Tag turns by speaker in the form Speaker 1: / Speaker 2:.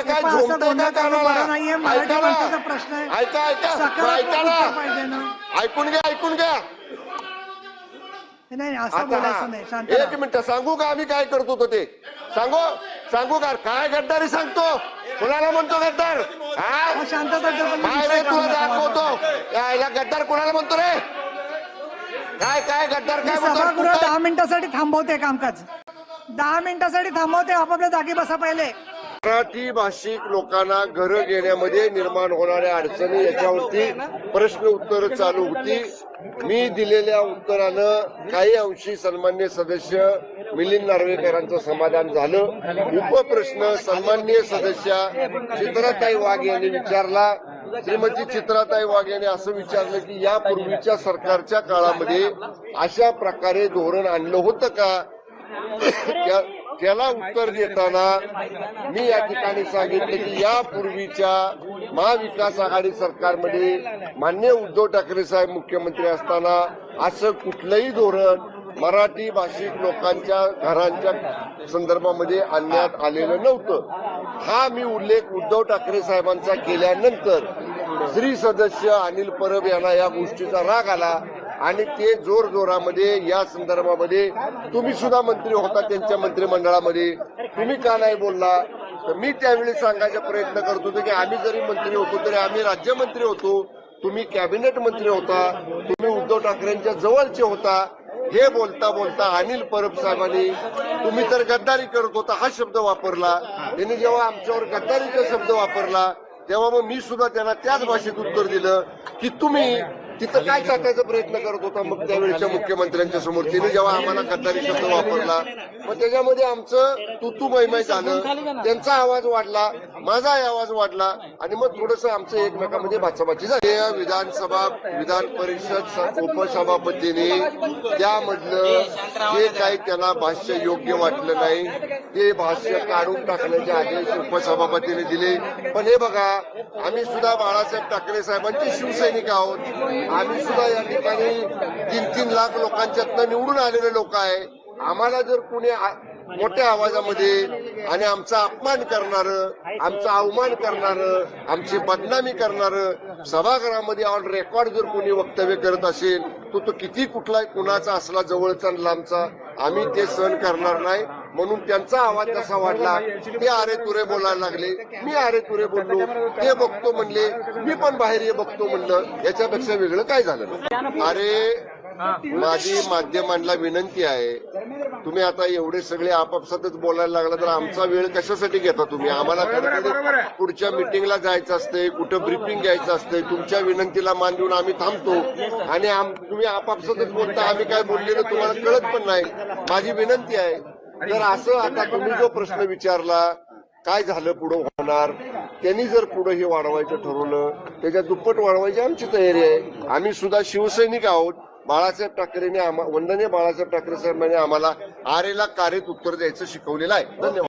Speaker 1: आता काय
Speaker 2: बोलणं
Speaker 1: का कानाला?
Speaker 2: नाहीये. मराठी
Speaker 1: ऐका ना.
Speaker 2: माणसाचा प्रश्न आहे.
Speaker 1: ऐका ऐका.
Speaker 2: सकारात्मक
Speaker 1: ऐका
Speaker 2: उत्तर पाहिजे
Speaker 1: ना.
Speaker 2: ना
Speaker 1: ऐकून घ्या ऐकून घ्या.
Speaker 2: नाही असं
Speaker 1: आता
Speaker 2: बोलायचं नाही.
Speaker 1: हा,
Speaker 2: शांत
Speaker 1: एक
Speaker 2: राहा.
Speaker 1: मिनिट सांगू का आम्ही काय करतो तो ते? सांगू? सांगू का? काय गद्दारी सांगतो? कुणाला म्हणतो गद्दार? हा?
Speaker 2: शांतता
Speaker 1: काय
Speaker 2: विषय
Speaker 1: रे तुला
Speaker 2: नका
Speaker 1: दाखवतो? यायला गद्दार कुणाला म्हणतो रे? काय काय गद्दार
Speaker 2: मी
Speaker 1: काय म्हणतो?
Speaker 2: सभागृह
Speaker 1: कुठं-
Speaker 2: दहा मिनिटासाठी थांबवते कामकाज. दहा मिनिटासाठी थांबवते आपापल्या जागी बसा पहिले.
Speaker 1: मराठी भाषिक लोकांना घरं घेण्यामध्ये निर्माण होणाऱ्या अडचणी याच्यावरती प्रश्न उत्तर चालू होती. मी दिलेल्या उत्तरानं काही अंशी सन्मान्य सदस्य मिलिंद नार्वेकरांचं समाधान झालं. उपप्रश्न सन्मान्य सदस्या चित्राताई वाघ यांनी विचारला. श्रीमती चित्राताई वाघ यांनी असं विचारलं की यापूर्वीच्या सरकारच्या काळामध्ये अशा प्रकारे धोरण आणलं होतं का? त्याला उत्तर देताना मी या ठिकाणी सांगितलं की यापूर्वीच्या महाविकास आघाडी सरकारमध्ये मान्य उद्धव ठाकरे साहेब मुख्यमंत्री असताना असं कुठलंही धोरण मराठी भाषिक लोकांच्या घरांच्या संदर्भामध्ये आणण्यात आलेलं नव्हतं. हा मी उल्लेख उद्धव ठाकरे साहेबांचा केल्यानंतर श्री सदस्य अनिल परब यांना या गोष्टीचा राग आला. आणि ते जोर जोरामध्ये या संदर्भामध्ये तुम्ही सुद्धा मंत्री होता त्यांच्या मंत्रिमंडळामध्ये. तुम्ही का नाही बोलला? तर मी त्यावेळी सांगायचा प्रयत्न करत होतो की आम्ही जरी मंत्री होतो तरी आम्ही राज्यमंत्री होतो. तुम्ही कॅबिनेट मंत्री होता. तुम्ही उद्धव ठाकरेंच्या जवळचे होता. हे बोलता बोलता अनिल परब साहेबांनी तुम्ही तर गद्दारी करत होता हा शब्द वापरला. त्यांनी जेव्हा आमच्यावर गद्दारीचा शब्द वापरला तेव्हा मग मी सुद्धा त्यांना त्याच भाषेत उत्तर दिलं की तुम्ही तिथं काय टाकायचा प्रयत्न करत होता? मग त्यावेळेच्या मुख्यमंत्र्यांच्या समोर तिने जेव्हा आम्हाला गद्दारी शब्द वापरला मग त्याच्यामध्ये आमचं तुतू मैमाय झालं. त्यांचा आवाज वाढला. माझा आवाज वाढला आणि मग थोडस आमचं एकमेकांमध्ये भाचाभाची झाली. विधानसभा विधान परिषद उपसभापतीने त्यामधलं जे काही त्यांना भाष्य योग्य वाटलं नाही ते भाष्य काढून टाकण्याचे आदेश उपसभापतीने दिले. पण हे बघा आम्ही सुद्धा बाळासाहेब ठाकरे साहेबांचे शिवसैनिक आहोत. आम्ही सुद्धा या ठिकाणी तीन तीन लाख लोकांच्यातनं निवडून आलेले लोक आहे. आम्हाला जर कुणी आ- मोठ्या आवाजामध्ये आणि आमचा अपमान करणार आमचा अवमान करणार आमची बदनामी करणार सभागृहामध्ये ऑन रेकॉर्ड जर कोणी वक्तव्य करत असेल तो तो किती कुठला कुणाचा असला जवळचा लांबचा आम्ही ते सहन करणार नाही. म्हणून त्यांचा आवाज कसा वाढला ते आरे तुरे बोलायला लागले. मी आरे तुरे बोललो ते बघतो म्हणले मी पण बाहेर ये बघतो म्हणलं. याच्यापेक्षा वेगळं काय झालं? अरे माझी माध्यमांना विनंती आहे तुम्ही आता एवढे सगळे आपापसातच बोलायला लागला तर आमचा वेळ कशासाठी घेता तुम्ही? आम्हाला पुढच्या मिटिंगला जायचं असतंय कुठं ब्रिफिंग घ्यायचं असतंय तुमच्या विनंतीला मान देऊन आम्ही थांबतो. आणि तुम्ही आपापसातच बोलता आम्ही काय बोललेलं तुम्हाला कळत पण नाही. माझी विनंती आहे तर असं आता तुम्ही जो प्रश्न विचारला काय झालं पुढं होणार? त्यांनी जर पुढं हे वाढवायचं ठरवलं त्याच्या दुप्पट वाढवायची आमची तयारी आहे. आम्ही सुद्धा शिवसैनिक आहोत बाळासाहेब ठाकरेने आम्हा वंदनीय बाळासाहेब ठाकरे साहेबांनी आम्हाला आरेला कार्यत उत्तर द्यायचं शिकवलेलं आहे. धन्यवाद.